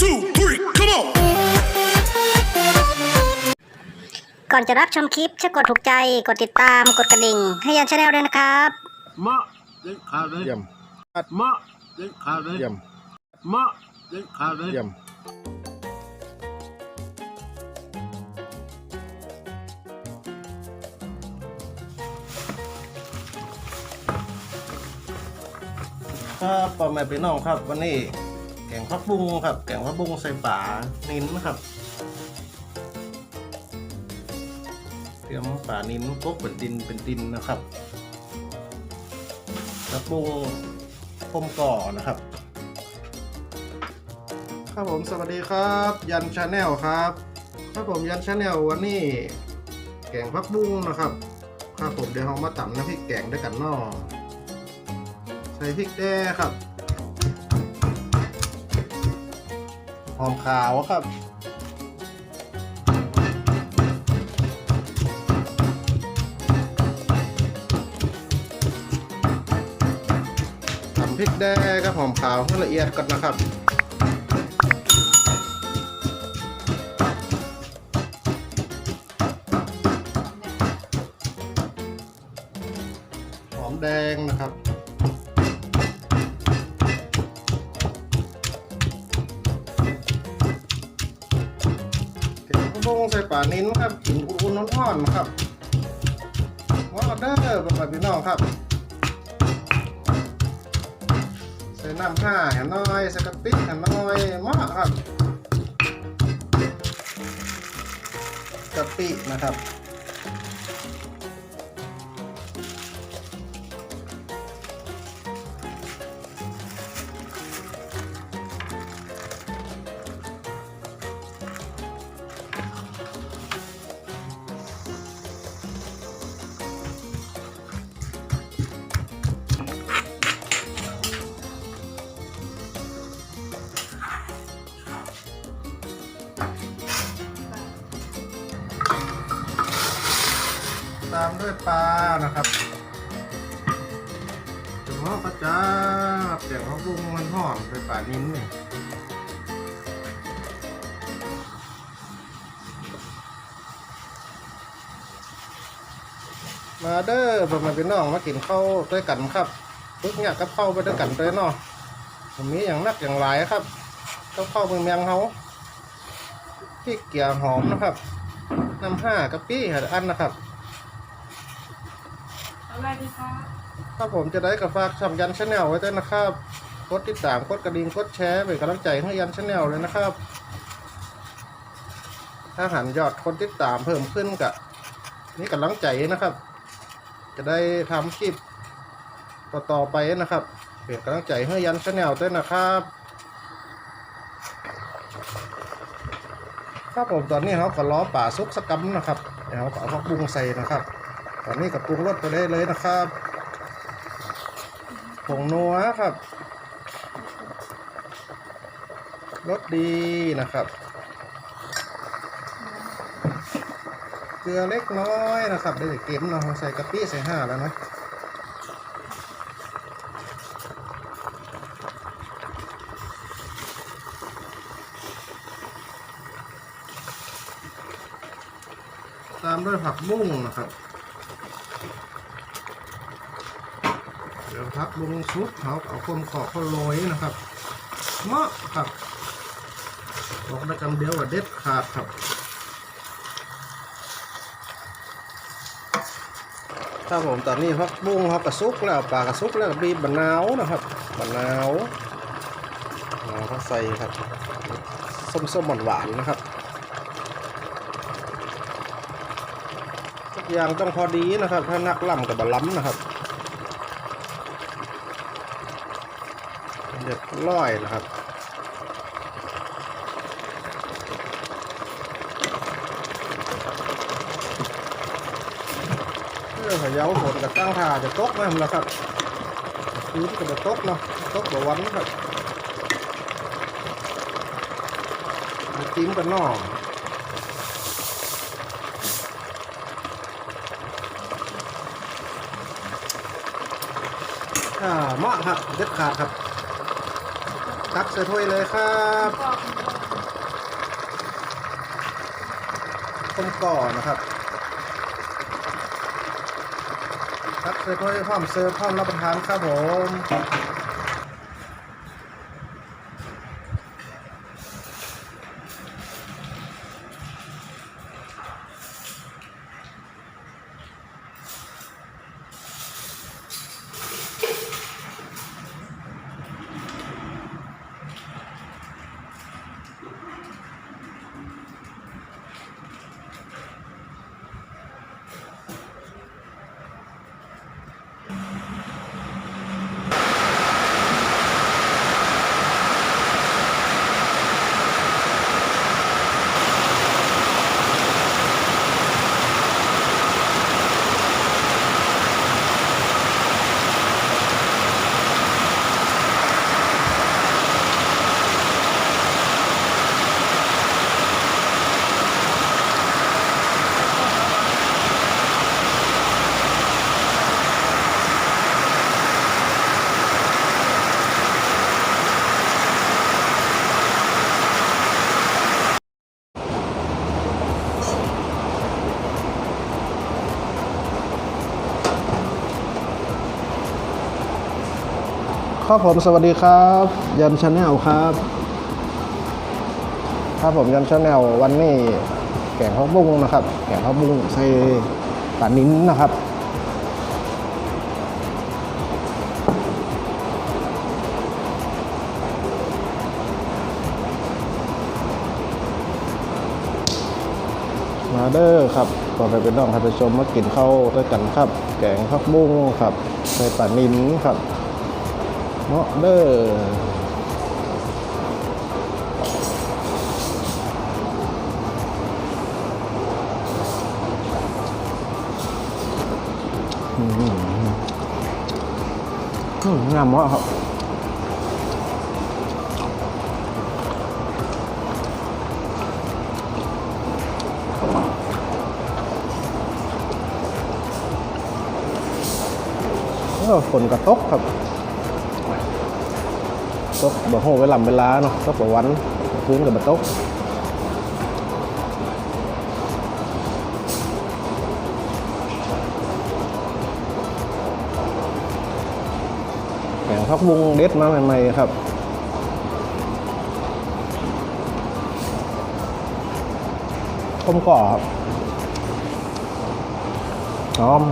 two, three, come on. ก่อนจะรับชมคลิปช่วยกดถูกใจ กดติดตาม กดกระดิ่ง ให้ยันชาแนลด้วยนะครับ มะเด็ดขาดเลยเยี่ยมมะเด็ดขาดเลยเยี่ยมมะเด็ดขาดเลยเยี่ยมครับพ่อแม่พี่น้องครับวันนี้ แกงผักบุ้งครับ แกงผักบุ้งใส่ป่านิ้นครับ เตรียมป่านิ้นกกเป็นดินเป็นดินนะครับผักบุ้งพมก่อนะครับ ครับผมสวัสดีครับ ยันชาแนลครับครับผมยันชาแนลวันนี้แกงผักบุ้งนะครับครับผมเดี๋ยวเรามาตำน้ำพริกแกงด้วยกันนอใส่พริกแด้ครับ หอมขาวครับทำพริกแด้กับหอมขาวให้ละเอียดก่อนนะครับ เก็บกระบงใส่ป่านิ้นครับกินอุ่นๆร้อนๆครับว่าเด้อเป็นแบบพี่น้องครับ ใส่น้ำห้าแห่น้อยใส่กะปิแห่น้อยมากครับกะปินะครับ ด้วยปลานะครับถึงหม้อกระจาบเสียงเขาบุ้งมันหอนไปป่านิ้นนี่มาเด้อผมมาเป็นน้องมากินข้าวด้วยกันครับปึ๊กเนี่ยกับข้าวไปด้วยกันเลยเนาะผมมีอย่างนักอย่างหลายครับก็ข้าวเมืองเมียงเขาพริกเกียหอมนะครับน้ำห้ากะปิอันนะครับ อะไรดีคะถ้าผมจะได้กับฝากช่องยันชาแนลไว้ด้วยนะครับกดติดตามกดกระดิ่งกดแชร์เป็นกำลังใจให้ยันชาแนลเลยนะครับ ถ้าหันยอดคนติดตามเพิ่มขึ้นกับนี่กำลังใจนะครับ จะได้ทำคลิปต่อๆไปนะครับเป็นกำลังใจให้ยันชาแนลด้วยนะครับครับผมตอนนี้เขาก็ล้อป่าซุกสกกัมนะครับเดี๋ยวเขาก็เอาผักบุ้งใส่นะครับ ตอนนี้กับปรุงรสไปได้เลยนะครับผงนัวครับรสดีนะครับ เกลือเล็กน้อยนะครับได้แต่เก็มเนาะใส่กะปิใส่ห้าแล้วนะตามด้วยผักบุ้งนะครับ ผักลงซุปเขาเอาคนขอบเขาโรยนะครับเมาะครับบอกได้คำเดียวว่าเด็ดขาดครับ ถ้าผมตอนนี้พักบุ้งเขากระซุกแล้วปลากระซุกแล้วก็บีบมะนาวนะครับมะนาวมะนาวเขาใส่ครับส้มๆหวานๆนะครับทุกอย่างต้องพอดีนะครับ ถ้านักล่ำกับบะล้ำนะครับ เร้อยนะครับเพื่อพะเยาฝนกับตั้งท่าจะตกไหมล่ะครับคืนก็จะตกเนาะตกบ่วันครับมาจิ้มกันนออ่าเหมาะครับเด็ดขาดครับ ตักใส่ถ้วยเลยครับต้มก่อนะครับตักใส่ถ้วยพร้อมเสิร์ฟพร้อมรับประทานครับผม ครับผมสวัสดีครับ ยันชาแนลครับ ครับผมยันชาแนลวันนี้แกงข้าวบุ้งนะครับ แกงข้าวบุ้งใส่ปลานิ้นนะครับ มาเด้อครับก่อนไปเป็นน้องท่านผู้ชมมากินข้าวด้วยกันครับ แกงข้าวบุ้งครับ ใส่ปลานิ้นครับ เนาะเด้ออืมงามมากครับเออฝนกระตกครับ ตกบ่โหเวลาเวลาเนาะตกบ่วันพื้นกับบ่ตกแข่งพักบุงเด็ดมาใหม่ๆครับต้มก่อบหอม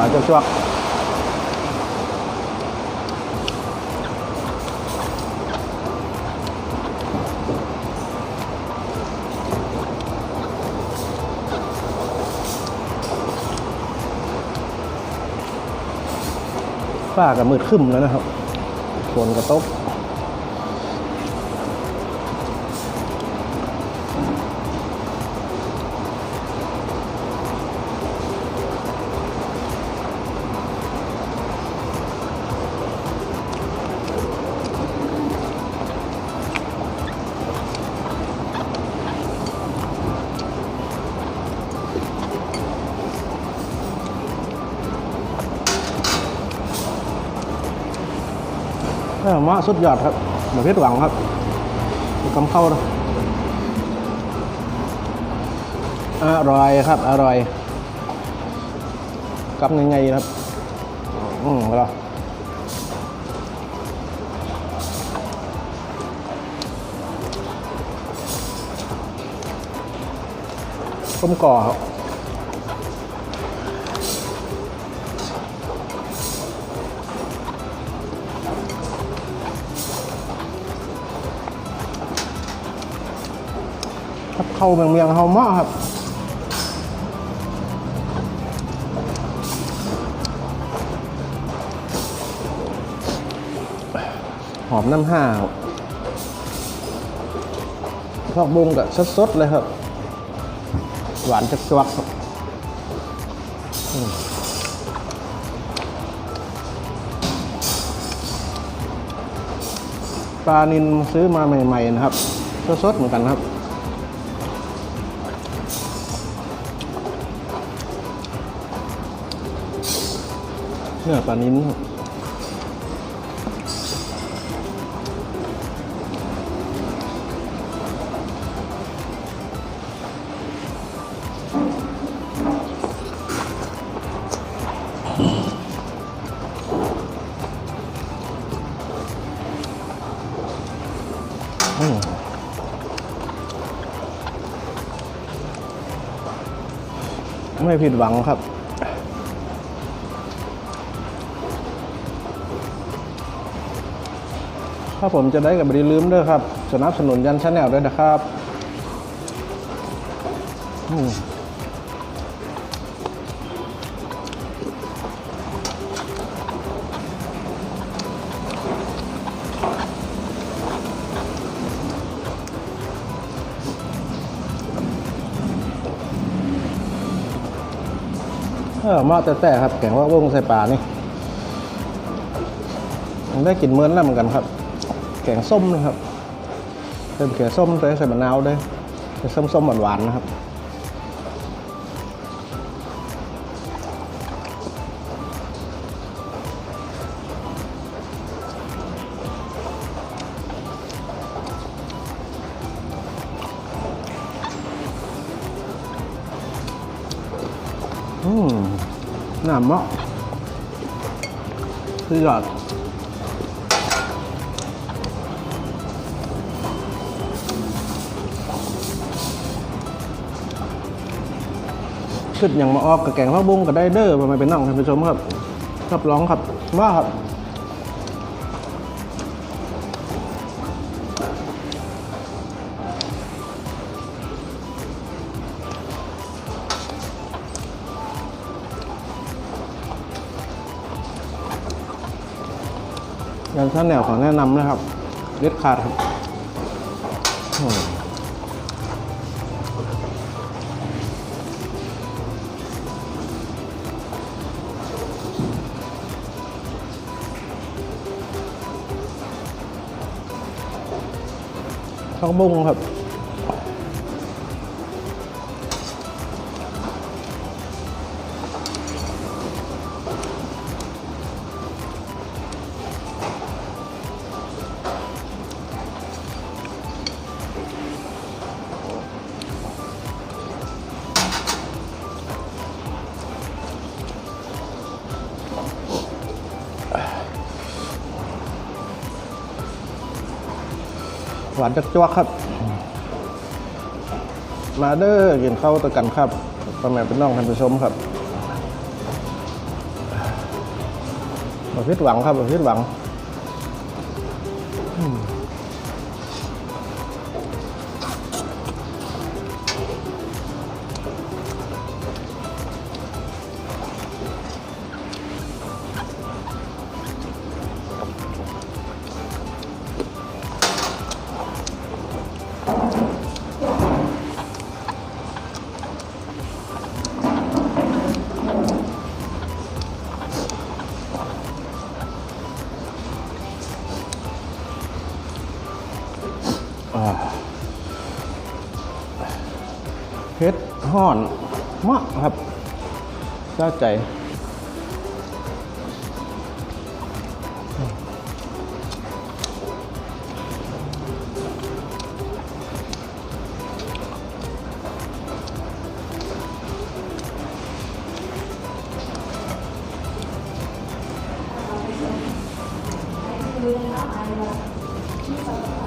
งามบาดจวกๆฝ้ากับมืดขึ้มแล้วนะครับฝนกระตก เออมาสุดยอดครับหมูเพชรหวังครับกำเข้านะอร่อยครับ อร่อยกำยังไงครับ อืมแล้วต้มก่อครับ อเข้าเมืองเมียงเฮาหมาะครับหอมน้ำห้าวพอกบุ้งกับสดๆเลยครับ หวานจักจวักครับปลานินซื้อมาใหม่ ๆ นะครับ สดๆเหมือนกันครับ เนื้อปลานิ้นครับไม่ผิดหวังครับ ถ้าผมจะได้กับบริลืมด้วยครับ สนับสนุนยันชาแนลด้วยนะครับอืมเออมาแต่แต่ครับ แกงว่าวงใส่ปลานี่ได้กลินเมินแล้วเหมือนกันครับ แกงส้มนะครับเติมแกงส้มเติมใส่มะนาวด้วยเป็นส้มหวานๆนะครับอืมน้ำเมาะสุดยอด ขึ้นอย่างมาออกกับแกงข้าวบุ้งกับได้เด้อมาเป็นน้องท่านผู้ชมครับรับรองครับว่าครับงานชั้นแนวขอแนะนำนะครับเด็ดขาดครับ ข้าวบุ้งครับ หวานจักจวครับ มาเด้อกินข้าวตะกันครับพ่อแม่เป็นน้องท่านผู้ชมครับบ่ผิดหวังครับบ่ผิดหวัง อืม เผ็ดห่อนมากครับเจ้าใจอ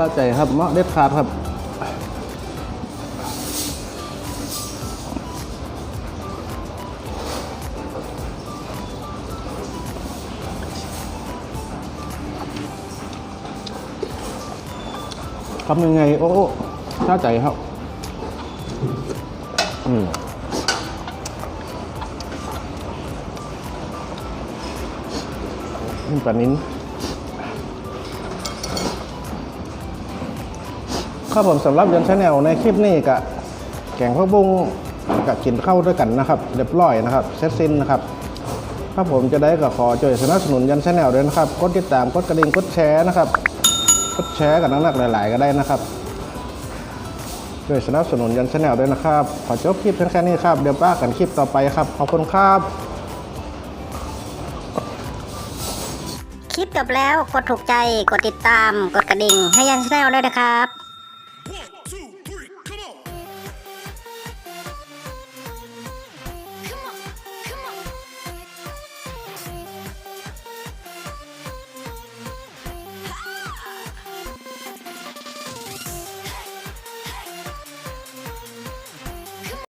สะใจครับเมาะเด็ดขาดครับทำยังไง โอ้โอ้น่าใจครับ อืมนี่ปลานิ้น ครับผมสำหรับยันชาแนลในคลิปนี้กะแกงข้าวบุ้งกับกินข้าวด้วยกันนะครับเรียบร้อยนะครับเสร็จสิ้นนะครับถ้าผมจะได้ก็ขอช่วยสนับสนุนยันชาแนลด้วยนะครับกดติดตามกดกระดิ่งกดแชร์นะครับกดแชร์กับนักๆหลาย ๆ ก็ได้นะครับช่วยสนับสนุนยันชาแนลด้วยนะครับ ขอจบคลิปเพียงแค่นี้ครับเดี๋ยวป้ากันคลิปต่อไปครับขอบคุณครับคลิปจบแล้วกดถูกใจกดติดตามกดกระดิ่งให้ยันชาแนลด้วยนะครับ